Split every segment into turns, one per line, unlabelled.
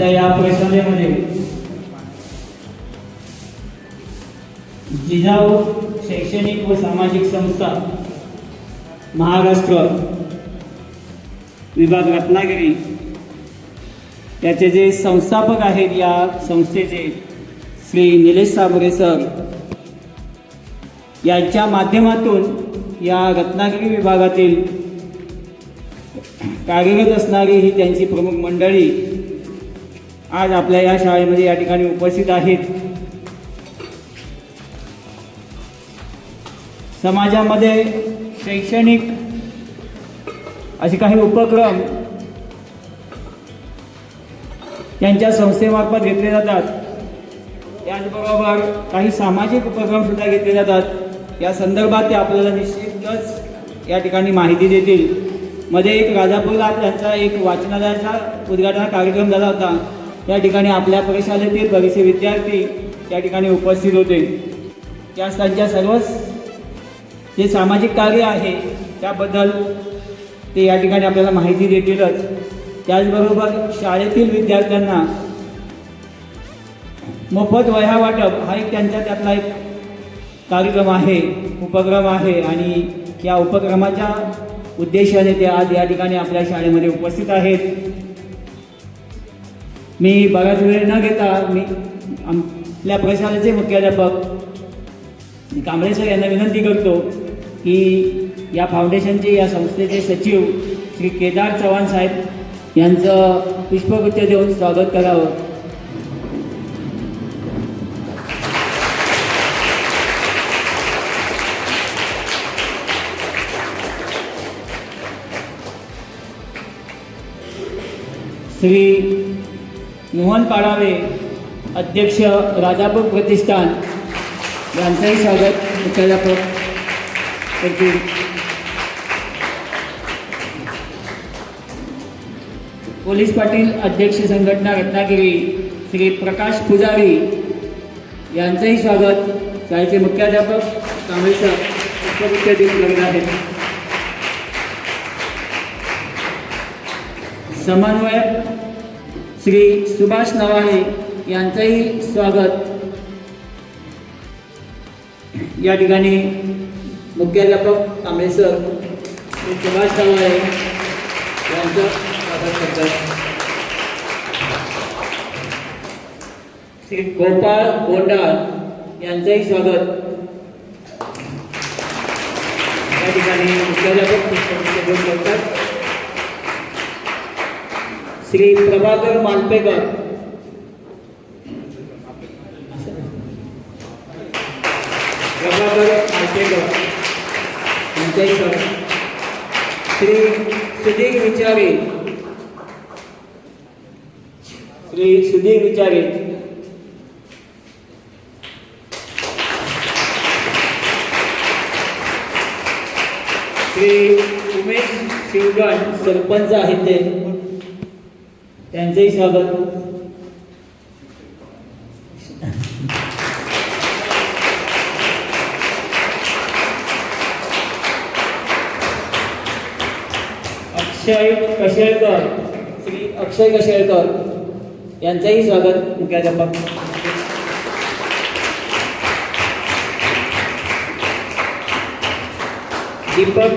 आपल्या या परिषदेमध्ये जिजाऊ शैक्षणिक व सामाजिक संस्था महाराष्ट्र विभाग रत्नागिरी त्याचे जे संस्थापक आहेत या संस्थेचे श्री निलेश साबरे सर यांच्या माध्यमातून या रत्नागिरी विभागातील कार्यरत असणारी ही त्यांची प्रमुख मंडळी आज आपल्या या शाळेमध्ये या ठिकाणी उपस्थित आहेत. समाजामध्ये शैक्षणिक असे काही उपक्रम त्यांच्या संस्थेमार्फत घेतले जातात. त्याचबरोबर काही सामाजिक उपक्रम सुद्धा घेतले जातात. या संदर्भात ते आपल्याला निश्चितच या ठिकाणी माहिती देतील. मध्ये एक राजापूरला त्यांचा एक वाचनालयाचा उद्घाटन कार्यक्रम झाला होता. त्या ठिकाणी आपल्या परिशालेतील बरेचसे विद्यार्थी त्या ठिकाणी उपस्थित होते. त्या त्यांच्या सर्वच जे सामाजिक कार्य आहे त्याबद्दल ते या ठिकाणी आपल्याला माहिती देतीलच. त्याचबरोबर शाळेतील विद्यार्थ्यांना मोफत वह्या वाटप हा एक त्यांच्या त्यातला एक कार्यक्रम आहे उपक्रम आहे आणि या उपक्रमाच्या उद्देशाने ते आज या ठिकाणी आपल्या शाळेमध्ये उपस्थित आहेत. मी बराच वेळ न घेता मी आपल्या प्रशालाचे मुख्याध्यापक कांबळे सर यांना विनंती करतो की या फाउंडेशनचे या संस्थेचे सचिव श्री केदार चव्हाण साहेब यांचं पुष्पगुच्छ देऊन स्वागत करावं. श्री मोहन पाडावे अध्यक्ष राजापूर प्रतिष्ठान. यांचंही स्वागत मुख्याध्यापक करतील. पोलीस पाटील अध्यक्ष संघटना रत्नागिरी श्री प्रकाश पुजारी यांचंही स्वागत. शाळेचे मुख्याध्यापक कामेश्वर सर पुष्पगुच्छ आहेत समन्वयक श्री सुभाष नवाळे यांचंही स्वागत. या ठिकाणी मुख्याध्यापक कांबळे सर श्री सुभाष नवाने यांचं स्वागत करतात. श्री गोपाळ गोंडाळ यांचंही स्वागत. या ठिकाणी मुख्याध्यापक करतात श्री प्रभाकर मालपेकर प्रभाकर मालपेकर यांच्याही श्री सुधीर विचारे. श्री सुधीर विचारे. श्री उमेश शिवगण सरपंच आहेत ते. त्यांचंही स्वागत. अक्षय कशेळकर श्री अक्षय कशेळकर यांचंही स्वागत मुख्याध्यापक. दीपक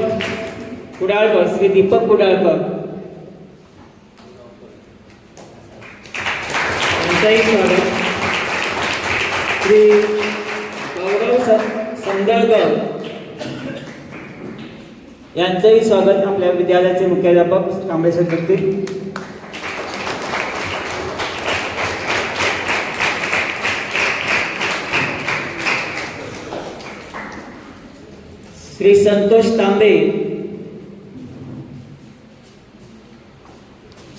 कुडाळकर श्री दीपक कुडाळकर. यांचंही स्वागत आपल्या विद्यालयाचे मुख्याध्यापक कांबळे सर करतील श्री संतोष तांबे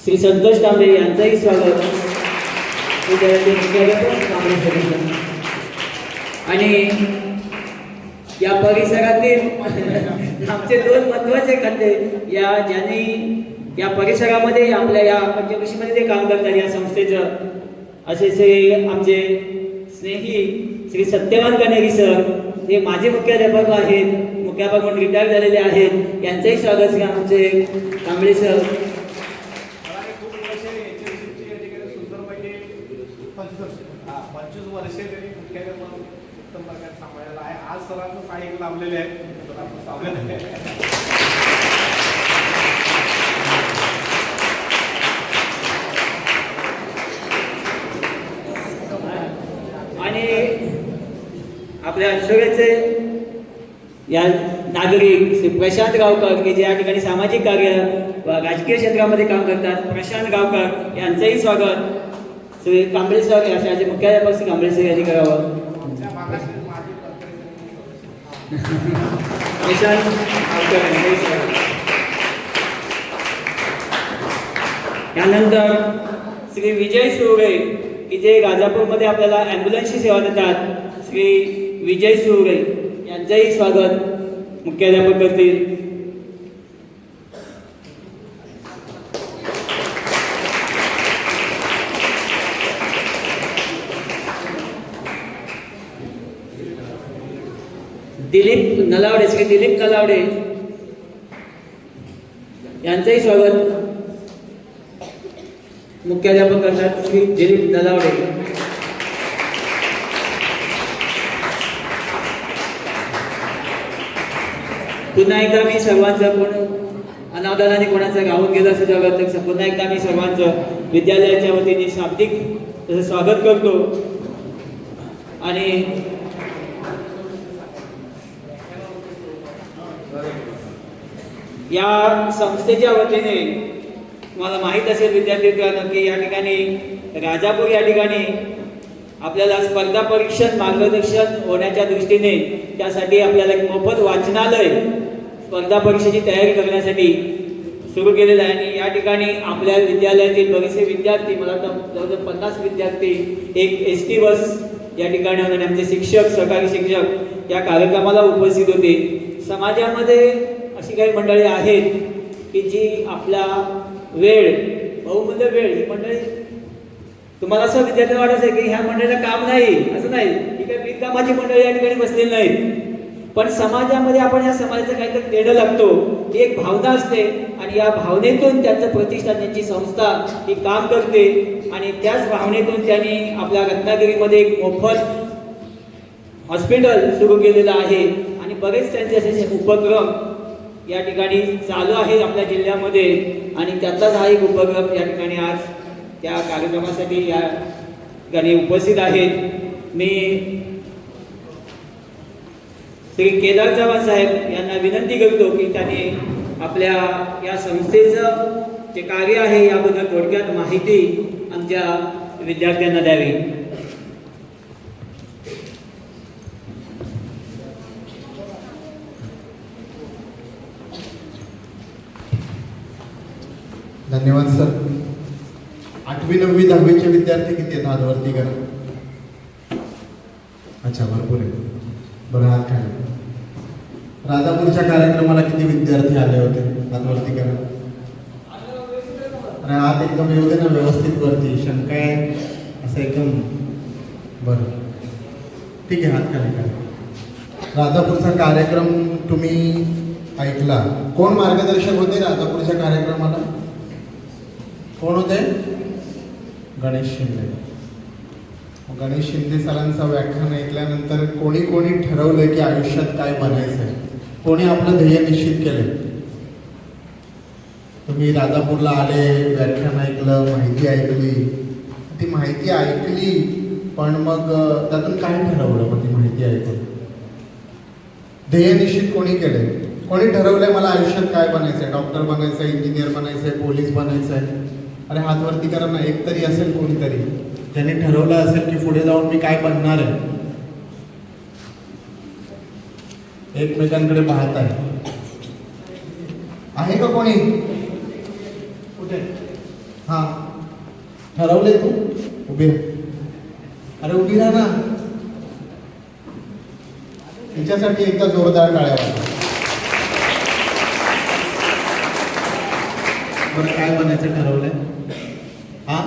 श्री संतोष तांबे यांचंही स्वागत विद्यालयाचे मुख्याध्यापक कांबळे सर करतील. आणि या परिसरातील आमचे दोन महत्त्वाचे खाते या ज्यांनी या परिसरामध्ये आपल्या या पंचकृषीमध्ये ते काम करतात या संस्थेचं. असे जे आमचे स्नेही श्री सत्यवान कनेरी सर हे माझे मुख्याध्यापक आहेत मुख्याध्यापक म्हणून रिटायर झालेले आहेत. यांचंही स्वागत घ्या आमचे कांबळे सर.
पंचवीस वर्षे त्यांनी मुख्याध्यापक म्हणून उत्तम प्रकारे सांभाळलेला आहे. आज सरांचं पाय लाभलेले आहे
आणि आपल्या अंशोळ्याचे या नागरिक श्री प्रशांत गावकर की जे या ठिकाणी सामाजिक कार्य व राजकीय क्षेत्रामध्ये काम करतात. प्रशांत गावकर यांचंही स्वागत. श्री कांबळे सर असे मुख्याध्यापक श्री कांबळे सर यांनी करावं.
आमच्या भागातील
यानंतर श्री विजय सुरे की जे राजापूरमध्ये आपल्याला ॲम्ब्युलन्सची सेवा देतात श्री विजय सुरे यांचंही स्वागत मुख्याध्यापक करतील दिलीप नलावडे श्री दिलीप नलावडे यांचंही स्वागत. मुख्याध्यापक करतात श्री दिलीप नलावडे पुन्हा एकदा मी सर्वांचं कोण अनावधानाने कोणाचं गाऊन गेलं असं जगात पुन्हा एकदा मी सर्वांचं विद्यालयाच्या वतीने शाब्दिक तसं स्वागत करतो. आणि या संस्थेच्या वतीने तुम्हाला माहीत असेल विद्यार्थी मित्रांनो की या ठिकाणी राजापूर या ठिकाणी आपल्याला स्पर्धा परीक्षण मार्गदर्शन होण्याच्या दृष्टीने त्यासाठी आपल्याला एक मोफत वाचनालय स्पर्धा परीक्षेची तयारी करण्यासाठी सुरू केलेलं आहे. आणि या ठिकाणी आपल्या विद्यालयातील बरेचसे विद्यार्थी मला वाटतं जवळजवळ पन्नास विद्यार्थी एक एस टी बस या ठिकाणी होते आमचे शिक्षक सहकारी शिक्षक या कार्यक्रमाला उपस्थित होते. समाजामध्ये अशी काही मंडळी आहेत की जी आपला वेळ बहुमूल्य वेळ ही मंडळी तुम्हाला असं विद्यार्थी वाटत की ह्या मंडळीला काम नाही असं नाही. ही काही बिनकामाची मंडळी या ठिकाणी बसलेली नाही. पण समाजामध्ये आपण या समाजाचं काहीतरी देणं लागतो. ही एक भावना असते आणि या भावनेतून त्यांचं प्रतिष्ठान त्यांची संस्था ही काम करते. आणि त्याच भावनेतून त्यांनी आपल्या रत्नागिरीमध्ये एक मोफत हॉस्पिटल सुरू केलेलं आहे. आणि बरेच त्यांचे असे उपक्रम या ठिकाणी चालू आहे आपल्या जिल्ह्यामध्ये आणि त्याचाच हा एक उपक्रम या ठिकाणी आज त्या कार्यक्रमासाठी या ठिकाणी उपस्थित आहेत. मी श्री केदार चव्हाण साहेब यांना विनंती करतो की त्यांनी आपल्या या संस्थेचं जे कार्य आहे याबद्दल थोडक्यात माहिती आमच्या विद्यार्थ्यांना द्यावी.
धन्यवाद सर. आठवी नववी दहावीचे विद्यार्थी किती आहेत? हातवरती करा. अच्छा भरपूर आहे बरं हात काय? राजापूरच्या कार्यक्रमाला किती विद्यार्थी आले होते? हातवरती करा. अरे हात एकदम येऊ दे ना व्यवस्थित वरती. शंका आहे. असं एकदम. बरं. ठीक आहे हात खाली करा. राजापूरचा कार्यक्रम तुम्ही ऐकला. कोण मार्गदर्शक होते राजापूरच्या कार्यक्रमाला? कोण होते? गणेश शिंदे. गणेश शिंदे सरांचं व्याख्यान ऐकल्यानंतर कोणी कोणी ठरवलंय की आयुष्यात काय बनायचंय? कोणी आपलं ध्येय निश्चित केलंय? तुम्ही राजापूरला आले व्याख्यान ऐकलं माहिती ऐकली. ती माहिती ऐकली पण मग त्यातून काय ठरवलं मग ती माहिती ऐकून? ध्येय निश्चित कोणी केलंय? कोणी ठरवलंय मला आयुष्यात काय बनायचंय? डॉक्टर बनायचंय इंजिनियर बनायचंय पोलीस बनायचंय? अरे हातवरती करा ना एक तरी असेल कोणीतरी. ज्यांनी ठरवलं असेल की पुढे जाऊन मी काय बनणार आहे. एकमेकांकडे पाहत आहे. आहे का कोणी? कुठे? हा. ठरवले तू? उभी. अरे उभी राहा ना. तिच्यासाठी एकदा जोरदार टाळ्या आपण काय बनायचं ठरवलंय? हा?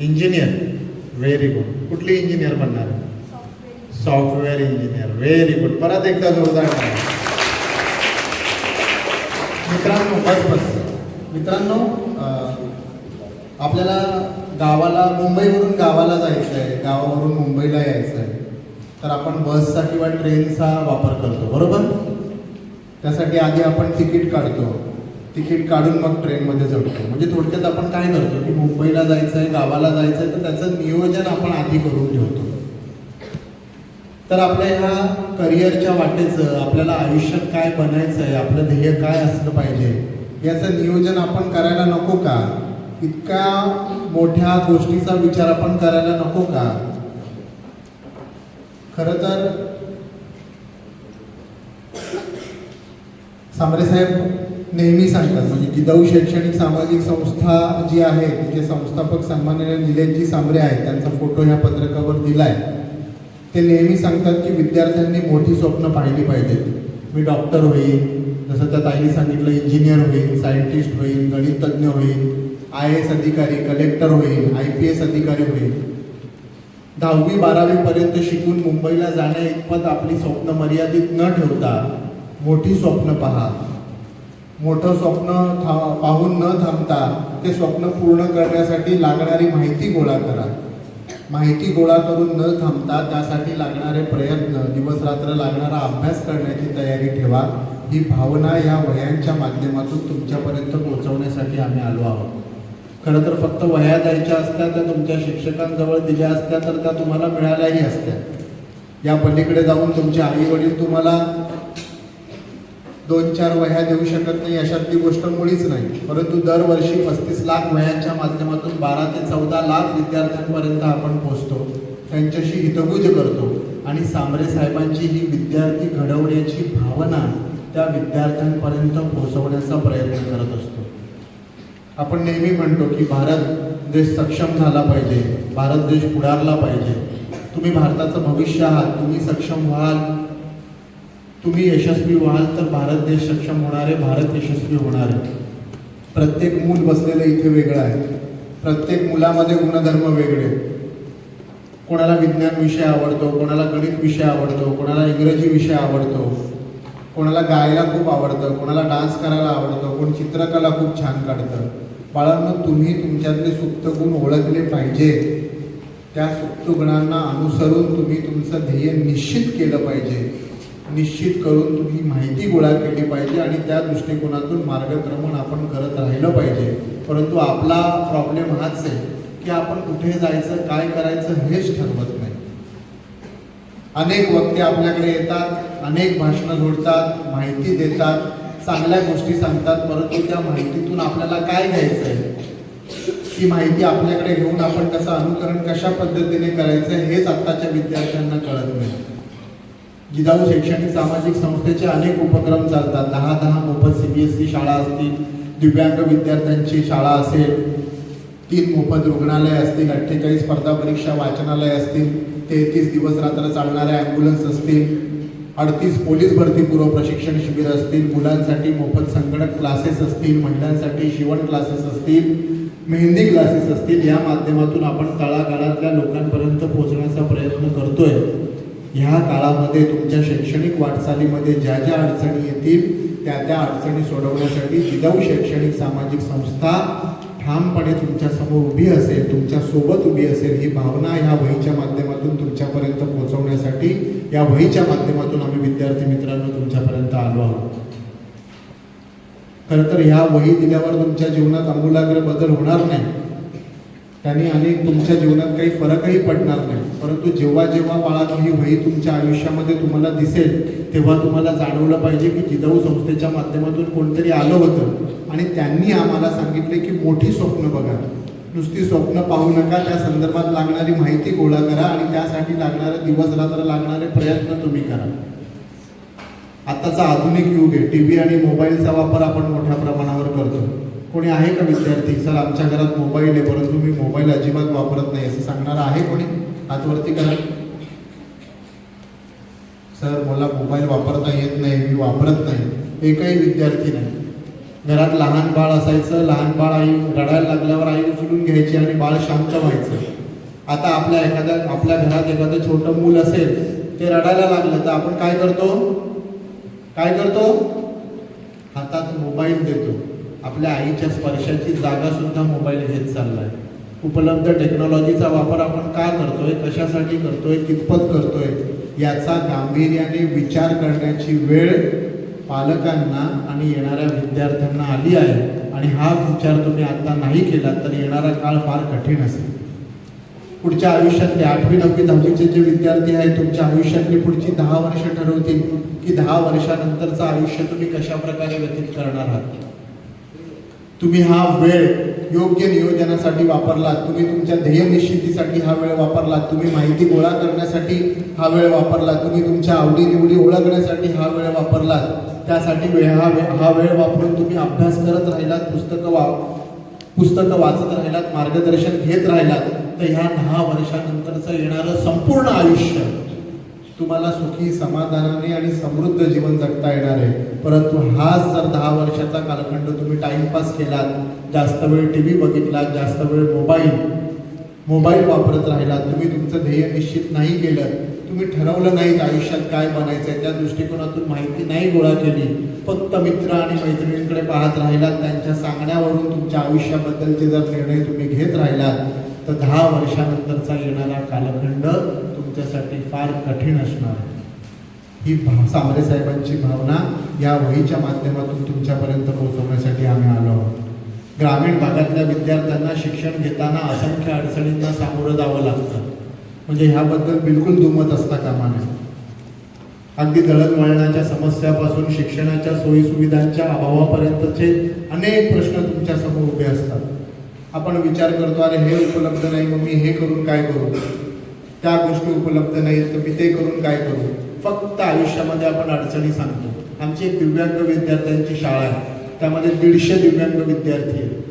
इंजिनियर व्हेरी गुड कुठली इंजिनियर बनणार? सॉफ्टवेअर इंजिनियर व्हेरी गुड परत एकदा जोरदार मित्रांनो बस बस. मित्रांनो आपल्याला गावाला मुंबईवरून गावाला जायचं आहे. तर आपण बसचा किंवा ट्रेनचा वापर करतो. बरोबर? त्यासाठी आधी आपण तिकीट काढतो. तिकीट काढून मग ट्रेनमध्ये चढतो. म्हणजे थोडक्यात आपण काय करतो की मुंबईला जायचं आहे गावाला जायचं आहे तर त्याचं नियोजन आपण आधी करून ठेवतो. तर आपल्या ह्या करिअरच्या वाटेचं आपल्याला आयुष्यात काय बनायचं आहे आपलं ध्येय काय असलं पाहिजे याचं नियोजन आपण करायला नको का? इतक्या मोठ्या गोष्टीचा विचार आपण करायला नको का? खरं तर सांबरे साहेब नेहमी सांगतात. म्हणजे जिजाऊ शैक्षणिक सामाजिक संस्था जी आहे तिचे संस्थापक सन्माननीय निलेशजी सांबरे आहेत त्यांचा फोटो ह्या पत्रकावर दिला आहे ते नेहमी सांगतात की विद्यार्थ्यांनी मोठी स्वप्न पाहिली पाहिजेत. मी डॉक्टर होईल जसं त्या ताईने सांगितलं इंजिनियर होईल सायंटिस्ट होईल गणितज्ञ होईल आय एस अधिकारी कलेक्टर होईल आय पी एस अधिकारी होईल दहावी बारावीपर्यंत शिकून मुंबईला जाण्या इतपत आपली स्वप्न मर्यादित न ठेवता मोठी स्वप्न पहा. मोठं स्वप्न था पाहून न थांबता ते स्वप्न पूर्ण करण्यासाठी लागणारी माहिती गोळा करा. माहिती गोळा करून न थांबता त्यासाठी लागणारे प्रयत्न दिवसरात्र लागणारा अभ्यास करण्याची तयारी ठेवा. ही भावना या वयांच्या माध्यमातून तुमच्यापर्यंत पोहोचवण्यासाठी आम्ही आलो आहोत. खरं तर फक्त वह्या द्यायच्या असत्या त्या तुमच्या शिक्षकांजवळ दिल्या असत्या तर त्या तुम्हाला मिळाल्याही असत्या. या पलीकडे जाऊन तुमचे आई वडील तुम्हाला दोन चार वह्या देऊ शकत नाही अशातली गोष्ट मुळीच नाही. परंतु दरवर्षी पस्तीस लाख वह्यांच्या माध्यमातून बारा ते चौदा लाख विद्यार्थ्यांपर्यंत आपण पोहोचतो त्यांच्याशी हितगुज करतो आणि सांबरे साहेबांची ही विद्यार्थी घडवण्याची भावना त्या विद्यार्थ्यांपर्यंत पोहोचवण्याचा प्रयत्न करत असतो. आपण नेहमी म्हणतो की भारत देश सक्षम झाला पाहिजे भारत देश पुढारला पाहिजे. तुम्ही भारताचं भविष्य आहात तुम्ही सक्षम व्हाल तुम्ही यशस्वी व्हाल तर भारत देश सक्षम होणार आहे भारत यशस्वी होणार आहे. प्रत्येक मूल बसलेलं इथे वेगळं आहे. प्रत्येक मुलामध्ये गुणधर्म वेगळे आहेत. कोणाला विज्ञान विषय आवडतो कोणाला गणित विषय आवडतो कोणाला इंग्रजी विषय आवडतो कोणाला गायला खूप आवडतं कोणाला डान्स करायला आवडतं कोण चित्रकला खूप छान काढतं. बाळांना तुम्ही तुमच्यातले सुप्त गुण ओळखले पाहिजे. त्या सुप्त गुणांना अनुसरून तुम्ही तुमचं ध्येय निश्चित केलं पाहिजे. निश्चित करून तुम्ही माहिती गोळा केली पाहिजे आणि त्या दृष्टिकोनातून मार्गक्रमण आपण करत राहिलं पाहिजे. परंतु आपला प्रॉब्लेम हाच आहे की आपण कुठे जायचं काय करायचं हेच ठरवत नाही. अनेक वक्ते आपल्याकडे येतात अनेक भाषणं जोडतात माहिती देतात चांगल्या गोष्टी सांगतात परंतु त्या माहितीतून आपल्याला काय घ्यायचं आहे? ती माहिती आपल्याकडे घेऊन आपण त्याचं अनुकरण कशा पद्धतीने करायचं हेच आत्ताच्या विद्यार्थ्यांना कळत नाही. जिजाऊ शैक्षणिक सामाजिक संस्थेचे अनेक उपक्रम चालतात. दहा दहा मोफत सी बी एस ई शाळा असतील दिव्यांग विद्यार्थ्यांची शाळा असेल तीन मोफत रुग्णालय असतील अठ्ठेचाळीस स्पर्धा परीक्षा वाचनालय असतील तेहतीस दिवस रात्र चालणाऱ्या ॲम्ब्युलन्स असतील अडतीस पोलीस भरतीपूर्व प्रशिक्षण शिबिर असतील मुलांसाठी मोफत संगणक क्लासेस असतील महिलांसाठी शिवण क्लासेस असतील मेहंदी क्लासेस असतील या माध्यमातून आपण तळागाळातल्या लोकांपर्यंत पोहोचण्याचा प्रयत्न करतोय. ह्या काळामध्ये तुमच्या शैक्षणिक वाटचालीमध्ये ज्या ज्या अडचणी येतील त्या त्या अडचणी सोडवण्यासाठी जिजाऊ शैक्षणिक सामाजिक संस्था ठामपणे तुमच्यासमोर उभी असेल तुमच्यासोबत उभी असेल ही भावना ह्या वहीच्या माध्यमातून तुमच्यापर्यंत पोहोचवण्यासाठी या वहीच्या माध्यमातून आम्ही विद्यार्थी मित्रांनो तुमच्यापर्यंत आलो आहोत. खरं तर ह्या वही दिल्यावर तुमच्या जीवनात आमूलाग्र बदल होणार नाही. त्यांनी अनेक तुमच्या जीवनात काही फरकही पडणार नाही. परंतु जेव्हा जेव्हा बाळा ही वही तुमच्या आयुष्यामध्ये तुम्हाला दिसेल तेव्हा तुम्हाला जाणवलं पाहिजे की जिजाऊ संस्थेच्या माध्यमातून कोणतरी आलं होतं. आणि त्यांनी आम्हाला सांगितले की मोठी स्वप्न बघा. नुसती स्वप्न पाहू नका त्या संदर्भात लागणारी माहिती गोळा करा आणि त्यासाठी लागणारे दिवस रात्र लागणारे प्रयत्न तुम्ही करा. आताचा आधुनिक युग आहे. टी व्ही आणि मोबाईलचा वापर आपण मोठ्या प्रमाणावर करतो. कोणी आहे का विद्यार्थी? सर आमच्या घरात मोबाईल आहे परंतु मी मोबाईल अजिबात वापरत नाही. असं सांगणार आहे कोणी? हातवरती करा. सर मला मोबाईल वापरता येत नाही मी वापरत नाही. एकही विद्यार्थी नाही. घरात लहान बाळ असायचं लहान बाळ आई रडायला लागल्यावर आई उचलून घ्यायची आणि बाळ शांत व्हायचं. आता आपल्या एखाद्या आपल्या घरात एखादं छोटं मूल असेल ते रडायला लागलं तर आपण काय करतो? काय करतो? हातात मोबाईल देतो. आपल्या आईच्या स्पर्शाची जागा सुद्धा मोबाईल घेत चाललाय. उपलब्ध टेक्नॉलॉजीचा वापर आपण का करतोय कशासाठी करतोय कितपत करतोय याचा गांभीर्याने विचार करण्याची वेळ पालकांना आणि येणाऱ्या विद्यार्थ्यांना आली आहे. आणि हा विचार तुम्ही आता नाही केला तर येणारा काळ फार कठीण असेल. पुढच्या आयुष्यातले आठवी नववी दहावीचे जे विद्यार्थी आहेत तुमच्या आयुष्यातली पुढची दहा वर्ष ठरवतील की दहा वर्षानंतरचं आयुष्य तुम्ही कशा प्रकारे व्यतीत करणार आहात? तुम्ही हा वेळ योग्य नियोजनासाठी वापरलात तुम्ही तुमच्या ध्येय निश्चितीसाठी हा वेळ वापरलात तुम्ही माहिती गोळा करण्यासाठी हा वेळ वापरलात तुम्ही तुमच्या आवडीनिवडी ओळखण्यासाठी हा वेळ वापरलात त्यासाठी वेळ हा वेळ हा वेळ वापरून तुम्ही अभ्यास करत राहिलात पुस्तकं वा पुस्तकं वाचत राहिलात मार्गदर्शन घेत राहिलात तर ह्या दहा वर्षानंतरचं येणारं संपूर्ण आयुष्य तुम्हाला सुखी समाधानाने आणि समृद्ध जीवन जगता येणार आहे. परंतु हाच जर दहा वर्षाचा कालखंड तुम्ही टाइमपास केलात जास्त वेळ टी व्ही बघितलात जास्त वेळ मोबाईल मोबाईल वापरत राहिलात तुम्ही तुमचं ध्येय निश्चित नाही केलं तुम्ही ठरवलं नाहीत आयुष्यात काय बनायचंय त्या दृष्टिकोनातून माहिती नाही गोळा केली. फक्त मित्र आणि मैत्रिणींकडे पाहत राहिलात त्यांच्या सांगण्यावरून तुमच्या आयुष्याबद्दलचे जर निर्णय तुम्ही घेत राहिलात तर दहा वर्षानंतरचा येणारा कालखंड तुमच्यासाठी फार कठीण असणार ही भा सांबरे साहेबांची भावना या वहीच्या माध्यमातून तुमच्यापर्यंत पोहोचवण्यासाठी आम्ही आलो आहोत. ग्रामीण भागातल्या विद्यार्थ्यांना शिक्षण घेताना असंख्य अडचणींना सामोरं जावं लागतं. म्हणजे ह्याबद्दल बिलकुल दुमत असता कामा नये. अगदी दळणवळणाच्या समस्यापासून शिक्षणाच्या सोयीसुविधांच्या अभावापर्यंतचे अनेक प्रश्न तुमच्यासमोर उभे असतात. आपण विचार करतो अरे हे उपलब्ध नाही मग मी हे करून काय करू? त्या गोष्टी उपलब्ध नाहीत तर मी ते करून काय करू? फक्त आयुष्यामध्ये आपण अडचणी सांगतो. आमची एक दिव्यांग विद्यार्थ्यांची शाळा आहे. त्यामध्ये दीडशे दिव्यांग विद्यार्थी आहेत.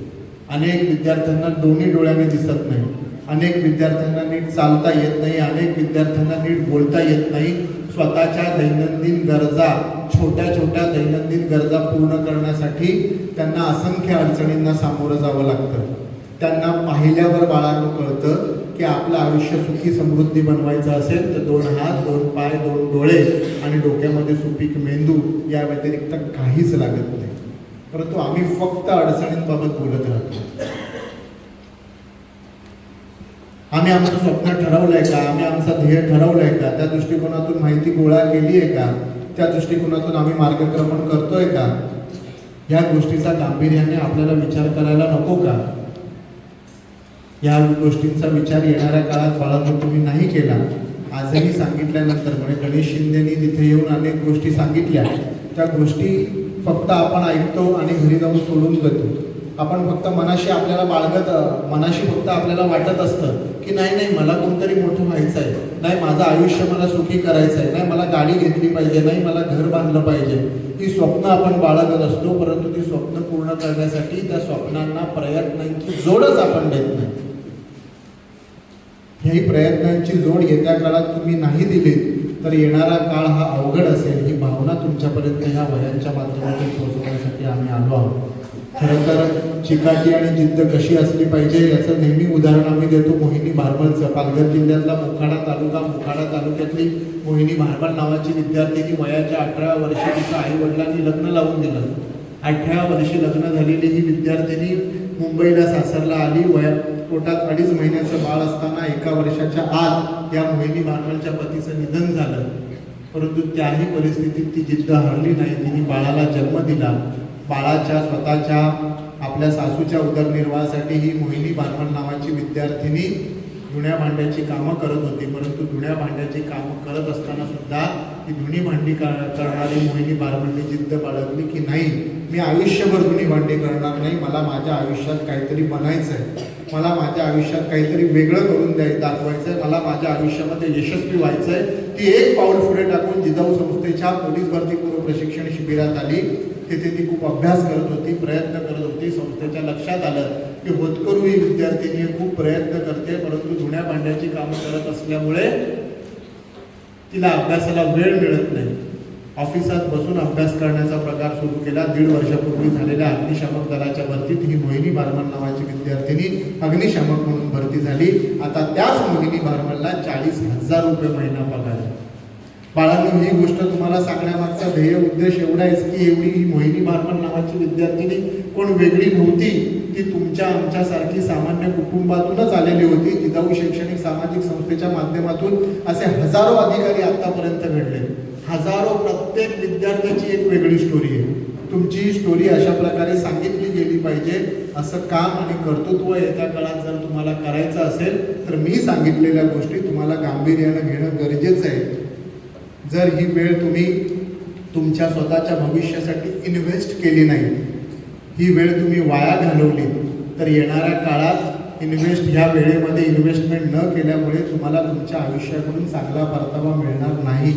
अनेक विद्यार्थ्यांना दोन्ही डोळ्याने दिसत नाही. अनेक विद्यार्थ्यांना नीट चालता येत नाही. अनेक विद्यार्थ्यांना नीट बोलता येत नाही. स्वतःच्या दैनंदिन गरजा छोट्या छोट्या दैनंदिन गरजा पूर्ण करण्यासाठी त्यांना असंख्य अडचणींना सामोरं जावं लागतं. त्यांना पाहिल्यावर बाळांना कळतं की आपलं आयुष्य सुखी समृद्धी बनवायचं असेल तर दोन हात दोन पाय दोन डोळे आणि डोक्यामध्ये सुपीक मेंदू या व्यतिरिक्त काहीच लागत नाही. परंतु आम्ही फक्त अडचणींबाबत बोलत राहतो. आम्ही आमचं स्वप्न ठरवलंय का? आम्ही आमचा ध्येय ठरवलंय का? त्या दृष्टिकोनातून माहिती गोळा केली आहे का? त्या दृष्टिकोनातून आम्ही मार्गक्रमण करतोय का? या गोष्टीचा गांभीर्याने आपल्याला विचार करायला नको का? या गोष्टींचा विचार येणाऱ्या काळात बाळांनो तुम्ही नाही केला. आजही सांगितल्यानंतर म्हणजे गणेश शिंदेनी तिथे येऊन अनेक गोष्टी सांगितल्या. त्या गोष्टी फक्त आपण ऐकतो आणि घरी जाऊन सोडून देतो. आपण फक्त मनाशी आपल्याला बाळगत मनाशी फक्त आपल्याला वाटत असतं की नाही नाही मला कोणतरी मोठं व्हायचं आहे नाही माझं आयुष्य मला सुखी करायचं आहे नाही मला गाडी घेतली पाहिजे. नाही मला घर बांधलं पाहिजे. ही स्वप्न आपण बाळगत असतो परंतु ती स्वप्न पूर्ण करण्यासाठी त्या स्वप्नांना प्रयत्नांची जोडच आपण देत नाही. ही प्रयत्नांची जोड येत्या काळात तुम्ही नाही दिली तर येणारा काळ हा अवघड असेल. ही भावना तुमच्यापर्यंत ह्या वयांच्या माध्यमातून पोहोचवण्यासाठी आम्ही आलो आहोत. खरं तर चिकाटी आणि जिद्द कशी असली पाहिजे याचं नेहमी उदाहरण आम्ही देतो. मोहिनी भारमलचं पालघर जिल्ह्यातला मोखाडा तालुका मोखाडा तालुक्यातली मोहिनी भारमल नावाची विद्यार्थिनी वयाच्या अठरा वर्षी तिच्या आई वडिलांनी लग्न लावून दिलं. अठरा वर्षी लग्न झालेली ही विद्यार्थिनी मुंबईला सासरला आली. वया पोटात अडीच महिन्याचं बाळ असताना एका वर्षाच्या आत या मोहिनी भांडवलच्या पतीचं निधन झालं. परंतु त्याही परिस्थितीत ती जिद्द हरली नाही. तिने बाळाला जन्म दिला. बाळाच्या स्वतःच्या आपल्या सासूच्या उदरनिर्वाहासाठी ही मोहिनी बारमण नावाची विद्यार्थिनी धुण्या भांड्याची कामं करत होती. परंतु धुण्या भांड्याची कामं करत असताना सुद्धा ती धुणी भांडी करणारी मोहिनी बारमणने जिद्द बाळगली की नाही? मी आयुष्यभर जुनी भांडी करणार नाही मला माझ्या आयुष्यात काहीतरी बनायचं आहे मला माझ्या आयुष्यात काहीतरी वेगळं करून द्याय दाखवायचं आहे मला माझ्या आयुष्यामध्ये यशस्वी व्हायचं आहे ती एक पाऊल पुढे टाकून जिजाऊ संस्थेच्या पोलीस भरती पूर्व प्रशिक्षण शिबिरात आली. तिथे ती खूप अभ्यास करत होती प्रयत्न करत होती. संस्थेच्या लक्षात आलं की होतकरू ही विद्यार्थिनी खूप प्रयत्न करते परंतु धुण्या भांड्याची कामं करत असल्यामुळे तिला अभ्यासाला वेळ मिळत नाही. ऑफिसात बसून अभ्यास करण्याचा प्रकार सुरू केला. दीड वर्षापूर्वी झालेल्या अग्निशामक दलाच्या भरतीत ही मोहिनी बारमल नावाची विद्यार्थिनी अग्निशामक म्हणून भरती झाली. आता त्याच मोहिनी बारमलला चाळीस हजार रुपये महिना पगार. बाळांनो ही गोष्ट तुम्हाला सांगण्यामागचा ध्येय उद्देश एवढा आहे की एवढी ही मोहिनी बारमल नावाची विद्यार्थिनी कोण वेगळी नव्हती ती तुमच्या आमच्यासारखी सामान्य कुटुंबातूनच आलेली होती. जिजाऊ शैक्षणिक सामाजिक संस्थेच्या माध्यमातून असे हजारो अधिकारी आतापर्यंत घडले. हजारो प्रत्येक विद्यार्थ्याची एक वेगळी स्टोरी आहे. तुमची स्टोरी अशा प्रकारे सांगितली गेली पाहिजे असं काम आणि कर्तृत्व येत्या काळात जर तुम्हाला करायचं असेल तर मी सांगितलेल्या गोष्टी तुम्हाला गांभीर्यानं घेणं गरजेचं आहे. जर ही वेळ तुम्ही तुमच्या स्वतःच्या भविष्यासाठी इन्व्हेस्ट केली नाही ही वेळ तुम्ही वाया घालवली तर येणाऱ्या काळात इन्व्हेस्ट ह्या वेळेमध्ये इन्व्हेस्टमेंट न केल्यामुळे तुम्हाला तुमच्या आयुष्याकडून चांगला परतावा मिळणार नाही.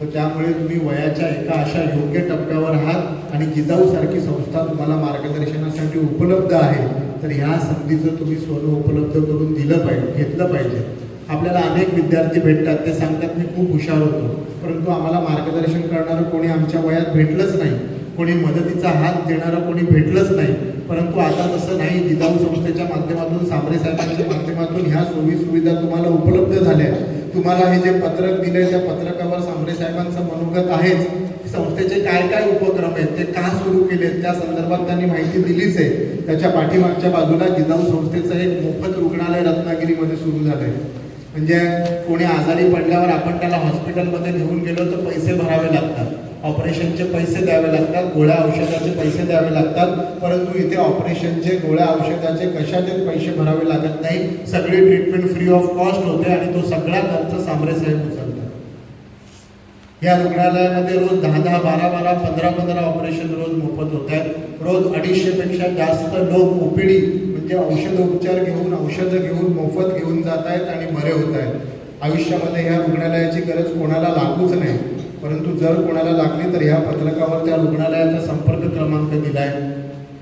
तर त्यामुळे तुम्ही वयाच्या एका अशा योग्य टप्प्यावर आहात आणि जिजाऊसारखी संस्था तुम्हाला मार्गदर्शनासाठी उपलब्ध आहे. तर ह्या संधीचं तुम्ही सोनं उपलब्ध करून दिलं पाहिजे घेतलं पाहिजे. आपल्याला अनेक विद्यार्थी भेटतात ते सांगतात मी खूप हुशार होतो. परंतु आम्हाला मार्गदर्शन करणारं कोणी आमच्या वयात भेटलंच नाही. कोणी मदतीचा हात देणारं कोणी भेटलंच नाही. परंतु आता तसं नाही. जिजाऊ संस्थेच्या माध्यमातून सांबरे साहेबांच्या माध्यमातून ह्या सोयी सुविधा तुम्हाला उपलब्ध झाल्या तुम्हाला हे जे पत्रक दिले त्या पत्रकावर सांबरे साहेबांचं मनोगत आहेच. संस्थेचे काय काय उपक्रम आहेत ते का सुरू केलेत त्या संदर्भात त्यांनी माहिती दिलीच आहे. त्याच्या पाठीमागच्या बाजूला जिजाऊ संस्थेचं एक मोफत रुग्णालय रत्नागिरीमध्ये सुरू झालंय. म्हणजे कोणी आजारी पडल्यावर आपण त्याला हॉस्पिटलमध्ये घेऊन गेलो तर पैसे भरावे लागतात. ऑपरेशनचे पैसे द्यावे लागतात गोळ्या औषधाचे पैसे द्यावे लागतात परंतु इथे ऑपरेशनचे गोळ्या औषधाचे कशाचेच पैसे भरावे लागत नाही सगळी ट्रीटमेंट फ्री ऑफ कॉस्ट होते आणि तो सगळा खर्च सांबरे साहेब उचलतात. या रुग्णालयामध्ये रोज दहा दहा बारा बारा पंधरा पंधरा ऑपरेशन रोज मोफत होत आहेत. रोज अडीचशे पेक्षा जास्त लोक ओपीडी म्हणजे औषध उपचार घेऊन औषधं घेऊन मोफत घेऊन जात आहेत आणि बरे होत आहेत. आयुष्यामध्ये ह्या रुग्णालयाची गरज कोणाला लागूच नाही. परंतु जर कोणाला लागली तर ह्या पत्रकावर त्या रुग्णालयाचा संपर्क क्रमांक दिलाय.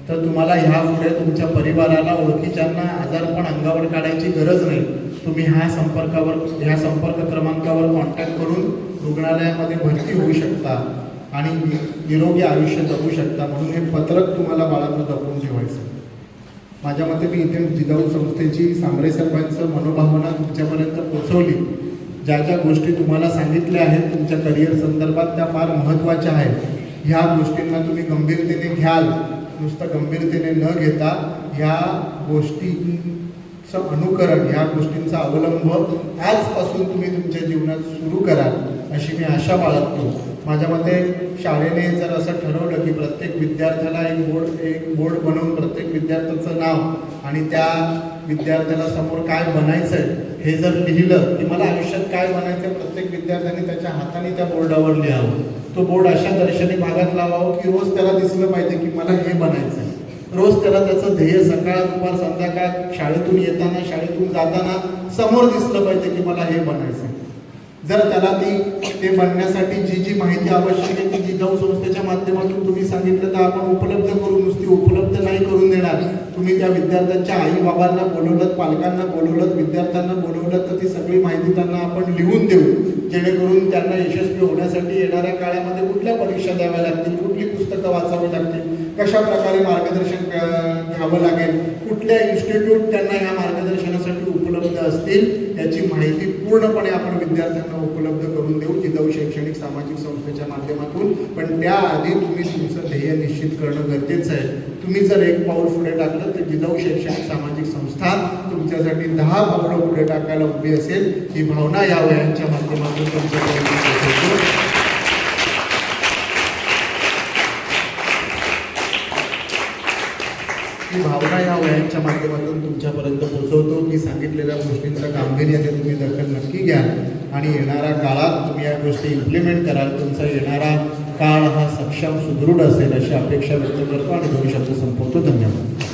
तर तुम्हाला ह्या पुढे तुमच्या परिवाराला ओळखीच्यांना आजारपण अंगावर काढायची गरज नाही. तुम्ही ह्या संपर्कावर ह्या संपर्क क्रमांकावर कॉन्टॅक्ट करून रुग्णालयामध्ये भरती होऊ शकता आणि नि- निरोगी आयुष्य जगू शकता. म्हणून हे पत्रक तुम्हाला बाळांना जपून ठेवायचं. माझ्या मते मी इथे जिजाऊ संस्थेची सांबरे साहेबांचं मनोभावना तुमच्यापर्यंत पोचवली ज्या ज्या गोष्टी तुम्हाला सांगितल्या आहेत तुमच्या करिअर संदर्भात त्या फार महत्त्वाच्या आहेत. ह्या गोष्टींना तुम्ही गंभीरतेने घ्याल. नुसतं गंभीरतेने न घेता ह्या गोष्टींचं अनुकरण ह्या गोष्टींचा अवलंब आजपासून तुम्ही तुमच्या जीवनात सुरू कराल अशी मी आशा बाळगतो. माझ्या मते शाळेने जर असं ठरवलं की प्रत्येक विद्यार्थ्याला एक बोर्ड एक बोर्ड बनवून प्रत्येक विद्यार्थ्याचं नाव आणि त्या विद्यार्थ्याला समोर काय बनायचं आहे हे जर लिहिलं की मला आयुष्यात काय बनायचं प्रत्येक विद्यार्थ्याने त्याच्या हाताने त्या बोर्डावर लिहावं. तो बोर्ड अशा दर्शनी भागात लावावं की रोज त्याला दिसलं पाहिजे की मला हे बनायचं आहे रोज त्याला त्याचं ध्येय सकाळ दुपार संध्याकाळ शाळेतून येताना शाळेतून जाताना समोर दिसलं पाहिजे की मला हे बनायचं आहे जर त्याला ती ते बनण्यासाठी जी जी माहिती आवश्यक आहे ती जिजाऊ संस्थेच्या माध्यमातून तुम्ही सांगितलं तर आपण उपलब्ध करू नुसती उपलब्ध नाही करून देणार. तुम्ही त्या विद्यार्थ्यांच्या आई बाबांना बोलवलं पालकांना बोलवलं विद्यार्थ्यांना बोलवलं तर ती सगळी माहिती त्यांना आपण लिहून देऊ. जेणेकरून त्यांना यशस्वी होण्यासाठी येणाऱ्या काळामध्ये कुठल्या परीक्षा द्याव्या लागतील कुठली पुस्तकं वाचावी लागतील कशा प्रकारे मार्गदर्शन घ्यावं लागेल? कुठल्या इन्स्टिट्यूट त्यांना या मार्गदर्शनासाठी उपलब्ध असतील? याची माहिती पूर्णपणे आपण विद्यार्थ्यांना उपलब्ध करून देऊ. जिजाऊ हो शैक्षणिक सामाजिक संस्थेच्या माध्यमातून. पण त्याआधी तुम्ही तुमचं ध्येय निश्चित करणं गरजेचं आहे. तुम्ही जर एक पाऊल पुढे टाकलं तर जिजाऊ हो शैक्षणिक सामाजिक संस्था तुमच्यासाठी दहा पावलं पुढे टाकायला उभी असेल ही भावना या वयांच्या माध्यमातून तुमच्यापर्यंत पोहोचवतो. ही भावना या वयांच्या माध्यमातून तुमच्यापर्यंत पोहोचवतो. मी सांगितलेल्या गोष्टींचं गांभीर्याने तुम्ही दखल नक्की घ्या. आणि येणाऱ्या काळात तुम्ही या गोष्टी इम्प्लिमेंट कराल. तुमचा येणारा काळ हा सक्षम सुदृढ असेल अशी अपेक्षा व्यक्त करतो आणि भविष्यात संपवतो. धन्यवाद.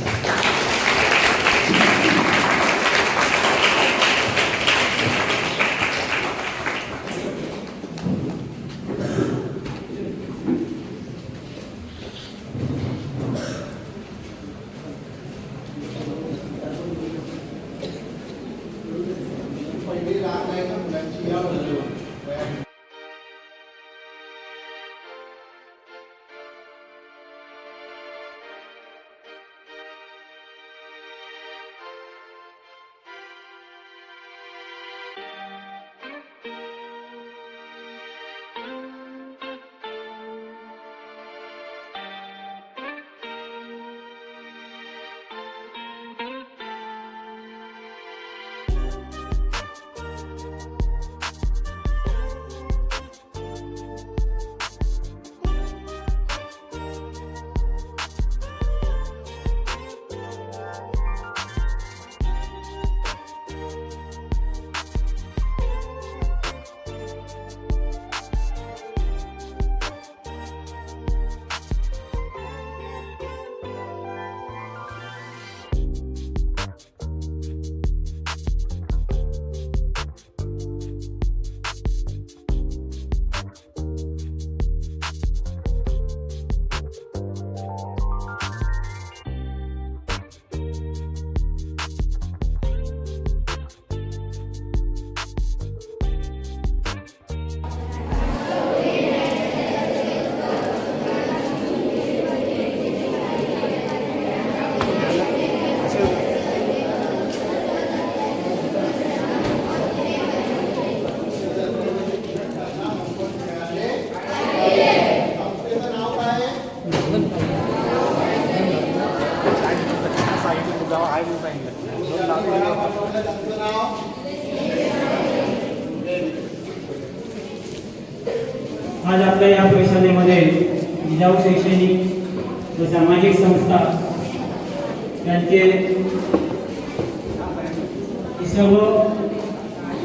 सर्व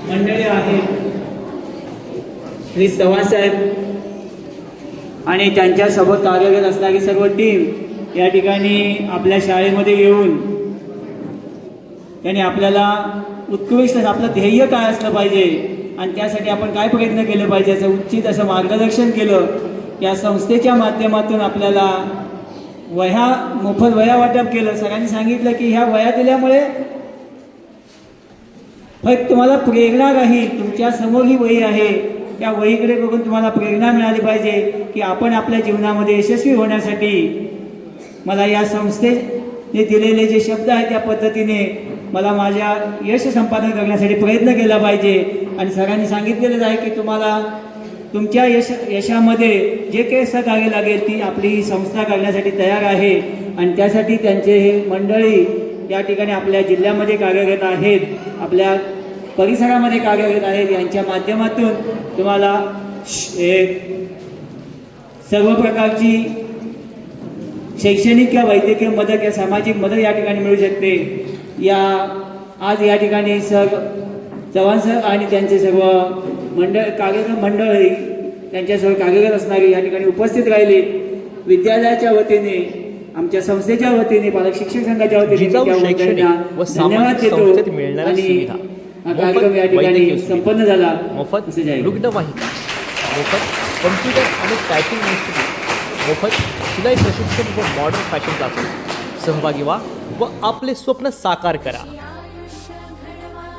मंडळी आहेत. श्री चव्हाणसाहेब आणि त्यांच्यासोबत कार्यरत असणारी सर्व टीम या ठिकाणी आपल्या शाळेमध्ये येऊन त्यांनी आपल्याला उत्कृष्ट आपलं ध्येय काय असलं पाहिजे आणि त्यासाठी आपण काय प्रयत्न केले पाहिजे याचं उचित असं मार्गदर्शन केलं या संस्थेच्या माध्यमातून आपल्याला वह्या मोफत वह्या वाटप केलं. सगळ्यांनी सांगितलं की ह्या वह्या दिल्यामुळे फक्त तुम्हाला प्रेरणा राहील. तुमच्यासमोर ही वही आहे. त्या वहीकडे बघून तुम्हाला प्रेरणा मिळाली पाहिजे की आपण आपल्या जीवनामध्ये यशस्वी होण्यासाठी मला या संस्थेने दिलेले जे शब्द आहेत त्या पद्धतीने मला माझ्या यश संपादन करण्यासाठी प्रयत्न केला पाहिजे. आणि सरांनी सांगितलेलंच आहे की तुम्हाला तुमच्या यश यशामध्ये जे काही सहकार्य लागेल ती आपली संस्था करण्यासाठी तयार आहे. आणि त्यासाठी त्यांचे हे मंडळी या ठिकाणी आपल्या जिल्ह्यामध्ये कार्यरत आहेत आपल्या परिसरामध्ये कार्यरत आहेत. यांच्या माध्यमातून तुम्हाला श- सर्व प्रकारची शैक्षणिक किंवा वैद्यकीय मदत या सामाजिक मदत या ठिकाणी मिळू शकते. या आज या ठिकाणी सर चव्हाण सर आणि त्यांचे सर्व मंडळ कार्यक्रम मंडळी त्यांच्यासह कार्यरत असणारे या ठिकाणी उपस्थित राहिले. विद्यालयाच्या वतीने आमच्या संस्थेच्या वतीने पालक शिक्षक संघाच्या वतीने धन्यवाद देतो. आणि हा कार्यक्रम या ठिकाणी संपन्न झाला.
मोफत रुग्णवाहिका. मोफत कम्प्युटर आणि टायपिंग इन्स्टिट्यूट मोफत शिलाई प्रशिक्षण व मॉडर्न फॅशन क्लासेस सहभागी व्हा व आपले स्वप्न साकार करा.